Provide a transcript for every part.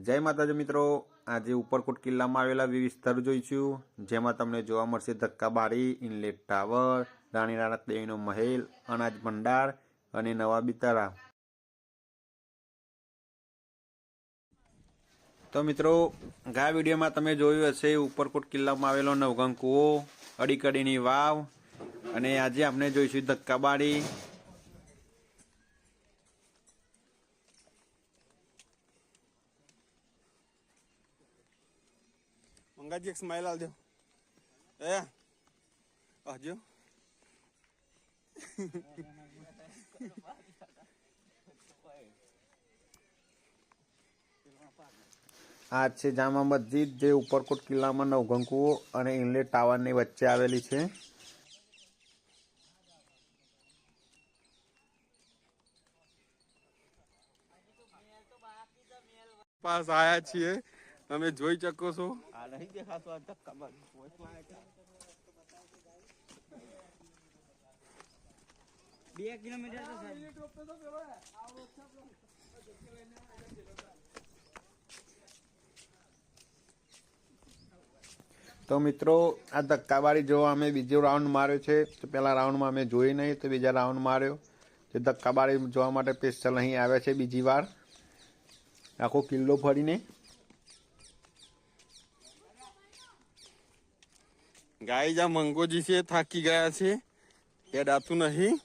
જય માતાજી મિત્રો. આજે ઉપરકોટ કિલ્લામાં આવેલા સ્થળ જોઈશું. જેમાં તમને જોવા મળશે ધક્કાબારી ઇનલેટ ટાવર રાણી રાણા દેવીનો મહેલ, અનાજ ભંડાર અને નવા બિતારા. તો મિત્રો ગયા વિડીયોમાં તમે જોયું હશે ઉપરકોટ કિલ્લામાં આવેલો નવગંગ કૂવો, અડીકડીની વાવ અને આજે આપણે જોઈશું ધક્કાબારી મંગાજી એક સ્માઈલ આલ દો એ આજો આ છે જામા મસ્જિદ જે ઉપરકોટ કિલ્લામાં નવઘંકુઓ અને ઇનલેટ ટાવરની વચ્ચે આવેલી છે. પાસ આયા છીએ. તમે જોઈ શકો છો. આ નહીં દેખાતો આ ધક્કા મારી પોચમાં આવ્યા બે કિલોમીટર તો તો મિત્રો આ ધક્કાબારી જોવા અમે બીજો રાઉન્ડ માર્યો છે તો પહેલાં રાઉન્ડમાં અમે જોઈ નહીં તો બીજા રાઉન્ડ માર્યો. તો ધક્કાબારી જોવા માટે સ્પેશિયલ અહીં આવ્યા છે બીજી વાર. આખો કિલ્લો ફરીને ગાય જ્યાં મંગોજી છે, થાકી ગયા છે. હેડાતું નહીં.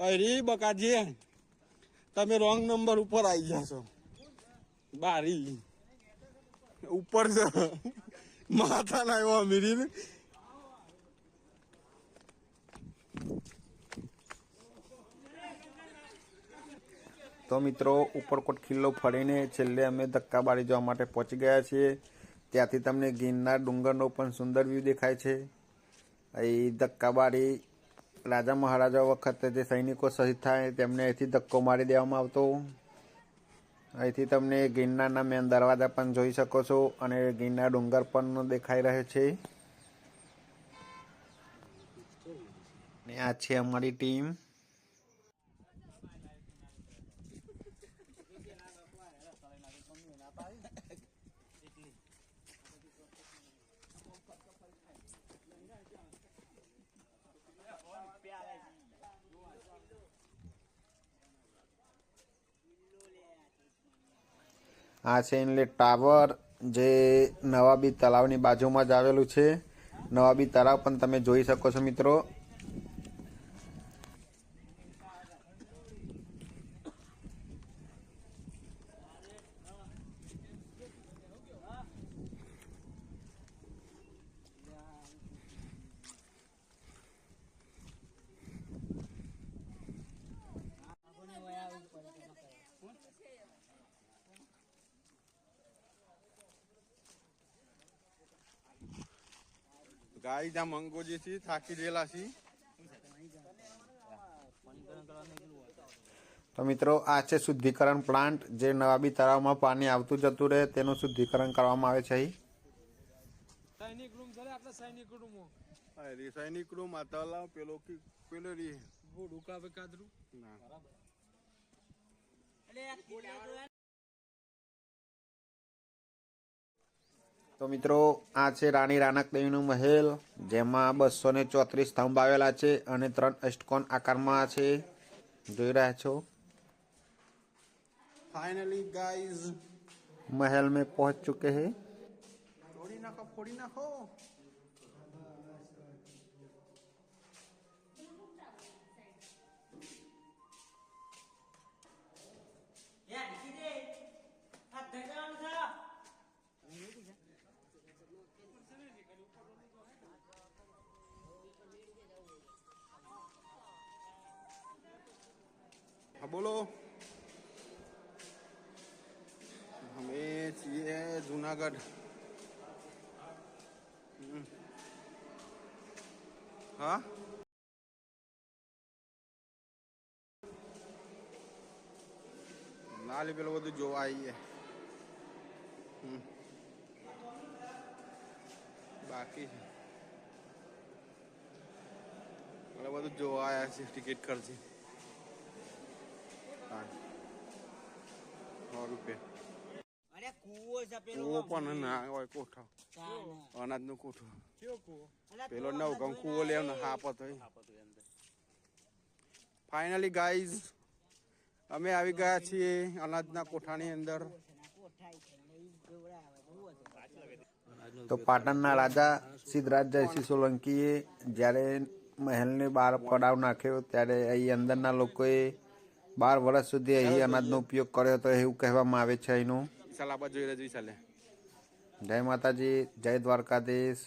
અરે, બકાજી, તમે રોંગ નંબર ઉપર આવી છો. બારી. ઉપર માથા ના એવા તો મિત્રો, ઉપરકોટ કિલ્લો ફરીને છેલ્લે અમે ધક્કાબારી જવા માટે પહોંચી ગયા છીએ. ત્યાંથી તમને ગિરનાર ડુંગરનો પણ સુંદર વ્યૂ દેખાય છે. અહીં ધક્કાબારી રાજા મહારાજા વખતે જે સૈનિકો શહીદ થાય, તેમને અહીંથી ધક્કો મારી દેવામાં આવતો. અહીંથી તમને ગિરનારના મેન દરવાજા પણ જોઈ શકો છો અને ગિરનાર ડુંગર પણ દેખાઈ રહ્યો છે. ને આ છે અમારી ટીમ. આ છે ઇનલેટ ટાવર જે નવાબી તળાવની બાજુમાં જ આવેલું છે. નવાબી તળાવ પણ તમે જોઈ શકો છો મિત્રો. ગાય જ્યાં મંગોજી થી થાકી ગયેલા છે તો મિત્રો આ છે શુદ્ધિકરણ પ્લાન્ટ જે નવાબી તળાવમાં પાણી આવતું જતું રહે તેનું શુદ્ધિકરણ કરવામાં આવે છે સૈનિક રૂમ છે આટલા સૈનિક રૂમો. અરે સૈનિક રૂમ આ તલાવ પેલો કી પેલો રી. બહુ ડુકાવે કાદરું. ના. તો મિત્રો આ છે રાણી રાનકદેવીનો મહેલ જેમાં બસો ને ચોત્રીસ સ્તંભ આવેલા છે અને ત્રણ અષ્ટકોણ આકારમાં છે. જોઈ રહ્યા છો? ફાઇનલી ગાઈઝ મહેલ મેં પહોંચ ચુકે હે. ફોડી નાખો ફોડી નાખો. હા, બોલો. અમે છીએ જુનાગઢ. હા? લાલી પેલું બધું જોવા આવીએ. બાકી છે. બધું જોવા આવ્યા છે ટિકિટ ખર્ચી. રૂપિયા અરે કૂવો છે પેલો કૂવો પણ ના હોય કોઠો. ચાલે. અનાજનો કોઠો. કેવો? કૂવો પેલો તો નવ ગમ કૂવો લેવ હાપ હતો ફાઇનલી ગાઈઝ અમે આવી ગયા છીએ અનાજના કોઠાની અંદર. છે, ને. તો પાટણના રાજા સિદ્ધરાજ જયસિંહ સોલંકીએ જ્યારે મહેલને બહાર પડાવ નાખ્યો ત્યારે અહીં અંદરના લોકોએ બાર વર્ષ સુધી અહીં અનાજનો ઉપયોગ કર્યો હતો એવું કહેવામાં આવે છે અહીંનું. જય માતાજી જય દ્વારકાધીશ.